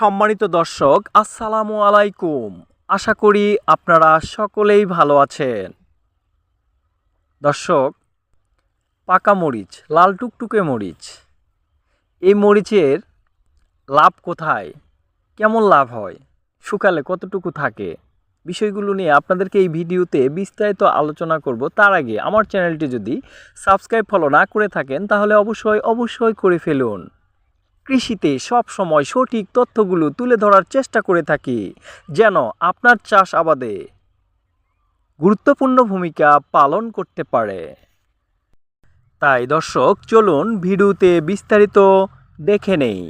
সম্মানিত দর্শক, আসসালামু আলাইকুম। আশা করি আপনারা সকলেই ভালো আছেন। দর্শক, পাকা মরিচ, লাল টুকটুকে মরিচ। এই মরিচের লাভ কোথায়? কেমন লাভ হয়? শুকালে কতটুকু থাকে? বিষয়গুলো নিয়ে আপনাদেরকে এই ভিডিওতে বিস্তারিত আলোচনা করব। তার আগে আমার চ্যানেলটি যদি সাবস্ক্রাইব ফলো না করে থাকেন, তাহলে অবশ্যই অবশ্যই করে ফেলুন। কৃষিতে সব সময় সঠিক তথ্যগুলো তুলে ধরার চেষ্টা করে থাকি, যেন আপনার চাষ আবাদে গুরুত্বপূর্ণ ভূমিকা পালন করতে পারে। তাই দর্শক, চলুন ভিডিওতে বিস্তারিত দেখে নেই।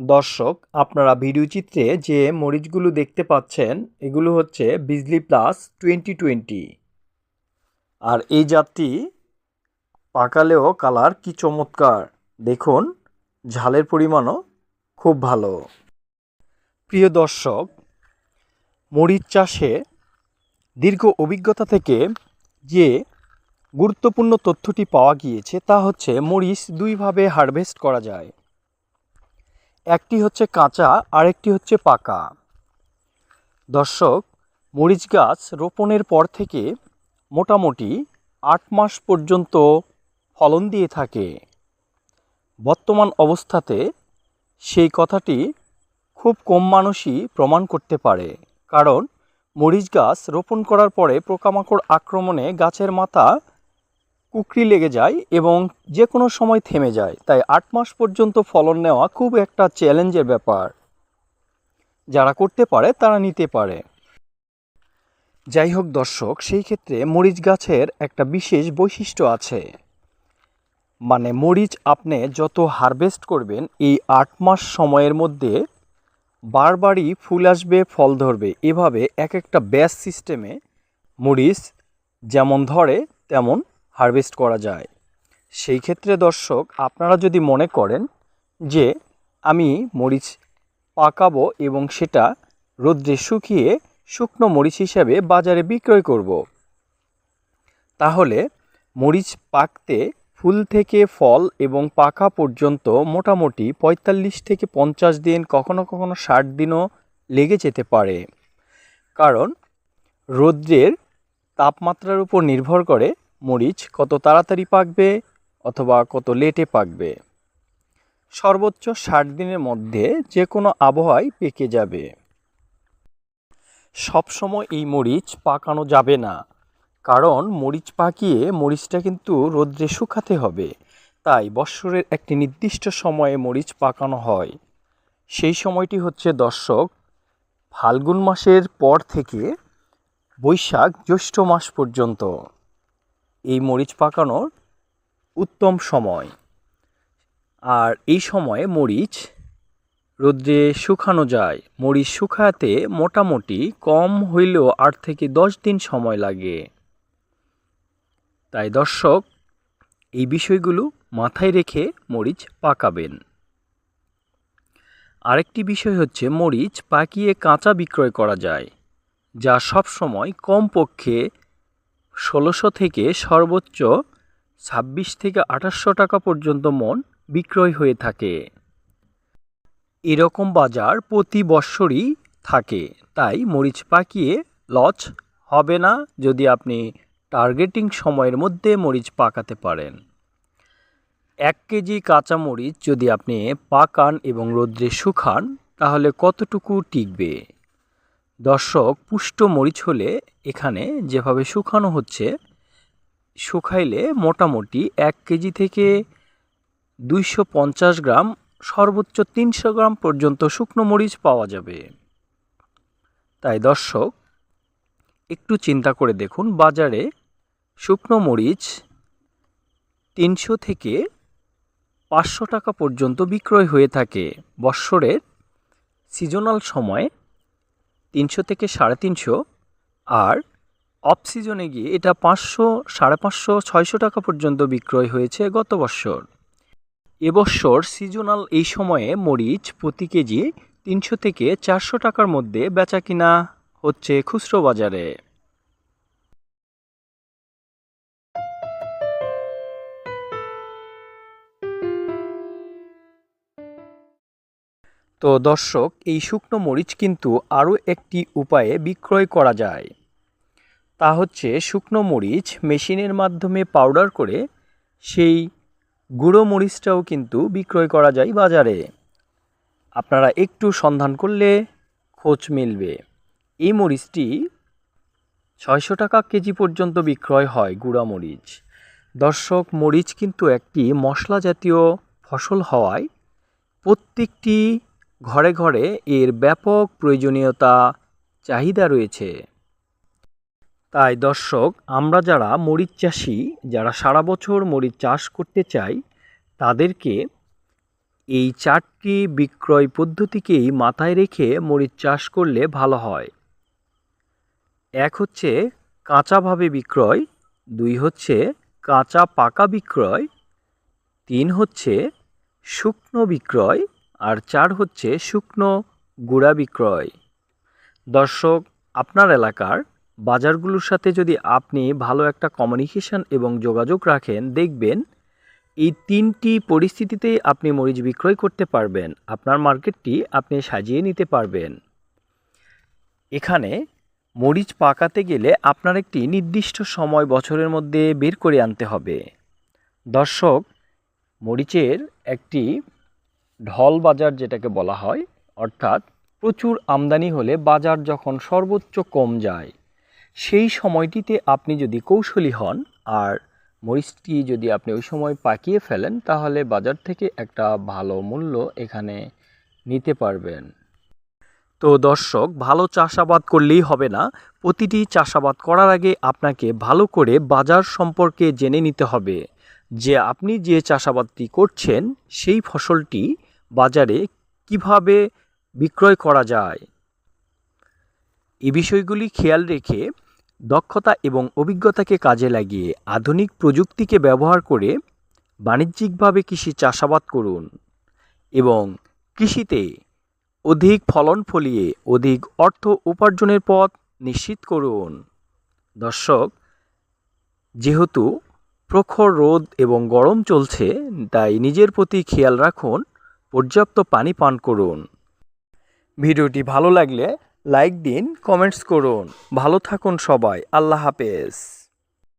দর্শক, আপনারা ভিডিও চিত্রে যে মরিচগুলো দেখতে পাচ্ছেন, এগুলো হচ্ছে বিজলি প্লাস টোয়েন্টি টোয়েন্টি আর এই জাতটি পাকালেও কালার কি চমৎকার! দেখুন, ঝালের পরিমাণও খুব ভালো। প্রিয় দর্শক, মরিচ চাষে দীর্ঘ অভিজ্ঞতা থেকে যে গুরুত্বপূর্ণ তথ্যটি পাওয়া গিয়েছে, তা হচ্ছে মরিচ দুইভাবে হারভেস্ট করা যায়। একটি হচ্ছে কাঁচা, আরেকটি হচ্ছে পাকা। দর্শক, মরিচ গাছ রোপণের পর থেকে মোটামুটি আট মাস পর্যন্ত ফলন দিয়ে থাকে। বর্তমান অবস্থাতে সেই কথাটি খুব কম মানুষই প্রমাণ করতে পারে। কারণ মরিচ গাছ রোপণ করার পরে পোকামাকড় আক্রমণে গাছের মাথা কুকরি লেগে যায় এবং যে কোনো সময় থেমে যায়। তাই আট মাস পর্যন্ত ফলন নেওয়া খুব একটা চ্যালেঞ্জের ব্যাপার। যারা করতে পারে, তারা নিতে পারে। যাই হোক দর্শক, সেই ক্ষেত্রে মরিচ গাছের একটা বিশেষ বৈশিষ্ট্য আছে। মানে মরিচ আপনি যত হারভেস্ট করবেন, এই আট মাস সময়ের মধ্যে বারবারই ফুল আসবে, ফল ধরবে। এভাবে এক একটা ব্যাস সিস্টেমে মরিচ যেমন ধরে, তেমন হারভেস্ট করা যায় সেই ক্ষেত্রে দর্শক, আপনারা যদি মনে করেন যে আমি মরিচ পাকাবো এবং সেটা রোদ্রে শুকিয়ে শুকনো মরিচ হিসাবে বাজারে বিক্রয় করব। তাহলে মরিচ পাকতে ফুল থেকে ফল এবং পাকা পর্যন্ত মোটামুটি পঁয়তাল্লিশ থেকে পঞ্চাশ দিন, কখনো কখনো ষাট দিনও লেগে যেতে পারে কারণ রৌদ্রের তাপমাত্রার উপর নির্ভর করে মরিচ কত তাড়াতাড়ি পাকবে অথবা কত লেটে পাকবে? সর্বোচ্চ ষাট দিনের মধ্যে যে কোনো আবহাওয়ায় পেকে যাবে। সবসময় এই মরিচ পাকানো যাবে না, কারণ মরিচ পাকিয়ে মরিচটা কিন্তু রোদ্রে শুকাতে হবে, তাই বৎসরের একটি নির্দিষ্ট সময়ে মরিচ পাকানো হয়। সেই সময়টি হচ্ছে দর্শক ফাল্গুন মাসের পর থেকে বৈশাখ জ্যৈষ্ঠ মাস পর্যন্ত। এই মরিচ পাকানোর উত্তম সময়। আর এই সময়ে মরিচ রোদ্রে শুকানো যায়। মরিচ শুকাতে মোটামুটি কম হইলেও আট থেকে দশ দিন সময় লাগে। তাই দর্শক, এই বিষয়গুলো মাথায় রেখে মরিচ পাকাবেন। আরেকটি বিষয় হচ্ছে মরিচ পাকিয়ে কাঁচা বিক্রয় করা যায়, যা সবসময় কমপক্ষে ষোলোশো থেকে সর্বোচ্চ ছাব্বিশ থেকে আঠাশশো টাকা পর্যন্ত মন বিক্রয় হয়ে থাকে। এরকম বাজার প্রতি বৎসরই থাকে, তাই মরিচ পাকিয়ে লস হবে না যদি আপনি টার্গেটিং সময়ের মধ্যে মরিচ পাকাতে পারেন। এক কেজি কাঁচা মরিচ যদি আপনি পাকান এবং রোদ্রে শুকান, তাহলে কতটুকু টিকবে? দর্শক পুষ্ট মরিচ হলে এখানে যেভাবে শুকানো হচ্ছে, শুকাইলে মোটামুটি এক কেজি থেকে দুইশো পঞ্চাশ গ্রাম, সর্বোচ্চ তিনশো গ্রাম পর্যন্ত শুকনো মরিচ পাওয়া যাবে। তাই দর্শক, একটু চিন্তা করে দেখুন বাজারে শুকনো মরিচ তিনশো থেকে পাঁচশো টাকা পর্যন্ত বিক্রয় হয়ে থাকে। বৎসরের সিজনাল সময় তিনশো থেকে সাড়ে তিনশো। আর অফ সিজনে গিয়ে এটা পাঁচশো, সাড়ে পাঁচশো, ছয়শো টাকা পর্যন্ত বিক্রয় হয়েছে গত বছর। এবছর সিজনাল এই সময়ে মরিচ প্রতি কেজি তিনশো থেকে চারশো টাকার মধ্যে বেচা কিনা হচ্ছে খুচরো বাজারে। তো দর্শক, এই শুকনো মরিচ কিন্তু আরও একটি উপায়ে বিক্রয় করা যায়। তা হচ্ছে শুকনো মরিচ মেশিনের মাধ্যমে পাউডার করে সেই গুঁড়ো মরিচটাও কিন্তু বিক্রয় করা যায় বাজারে। আপনারা একটু সন্ধান করলে খোঁজ মিলবে। এই মরিচটি ছয়শো টাকা কেজি পর্যন্ত বিক্রয় হয় গুঁড়া মরিচ। দর্শক, মরিচ কিন্তু একটি মশলা জাতীয় ফসল হওয়ায় প্রত্যেকটি ঘরে ঘরে এর ব্যাপক প্রয়োজনীয়তা চাহিদা রয়েছে। তাই দর্শক, আমরা যারা মরিচ চাষি, যারা সারা বছর মরিচ চাষ করতে চাই, তাদেরকে এই চারটি বিক্রয় পদ্ধতিকেই মাথায় রেখে মরিচ চাষ করলে ভালো হয়। এক হচ্ছে কাঁচাভাবে বিক্রয়, দুই হচ্ছে কাঁচা পাকা বিক্রয়, তিন হচ্ছে শুকনো বিক্রয় আর চার হচ্ছে শুকনো গুঁড়া বিক্রয়। দর্শক, আপনার এলাকার বাজারগুলোর সাথে যদি আপনি ভালো একটা কমিউনিকেশন এবং যোগাযোগ রাখেন, দেখবেন এই তিনটি পরিস্থিতিতেই আপনি মরিচ বিক্রয় করতে পারবেন। আপনার মার্কেটটি আপনি সাজিয়ে নিতে পারবেন। এখানে মরিচ পাকাতে গেলে আপনার একটি নির্দিষ্ট সময় বছরের মধ্যে বের করে আনতে হবে। দর্শক, মরিচের একটি ঢল বাজার যেটাকে বলা হয়, অর্থাৎ প্রচুর আমদানি হলে বাজার যখন সর্বোচ্চ কম যায়, সেই সময়টিতে আপনি যদি কৌশলী হন আর মরিচটি যদি আপনি ওই সময় পাকিয়ে ফেলেন, তাহলে বাজার থেকে একটা ভালো মূল্য এখানে নিতে পারবেন। তো দর্শক, ভালো চাষাবাদ করলেই হবে না। প্রতিটি চাষাবাদ করার আগে আপনাকে ভালো করে বাজার সম্পর্কে জেনে নিতে হবে যে আপনি যে চাষাবাদটি করছেন, সেই ফসলটি বাজারে কীভাবে বিক্রয় করা যায়? এ বিষয়গুলি খেয়াল রেখে দক্ষতা এবং অভিজ্ঞতাকে কাজে লাগিয়ে আধুনিক প্রযুক্তিকে ব্যবহার করে বাণিজ্যিকভাবে কৃষি চাষাবাদ করুন এবং কৃষিতে অধিক ফলন ফলিয়ে অধিক অর্থ উপার্জনের পথ নিশ্চিত করুন। দর্শক, যেহেতু প্রখর রোদ এবং গরম চলছে, তাই নিজের প্রতি খেয়াল রাখুন পর্যাপ্ত পানি পান করুন। ভিডিওটি ভালো লাগলে লাইক দিন, কমেন্টস করুন। ভালো থাকুন সবাই। আল্লাহ হাফেজ।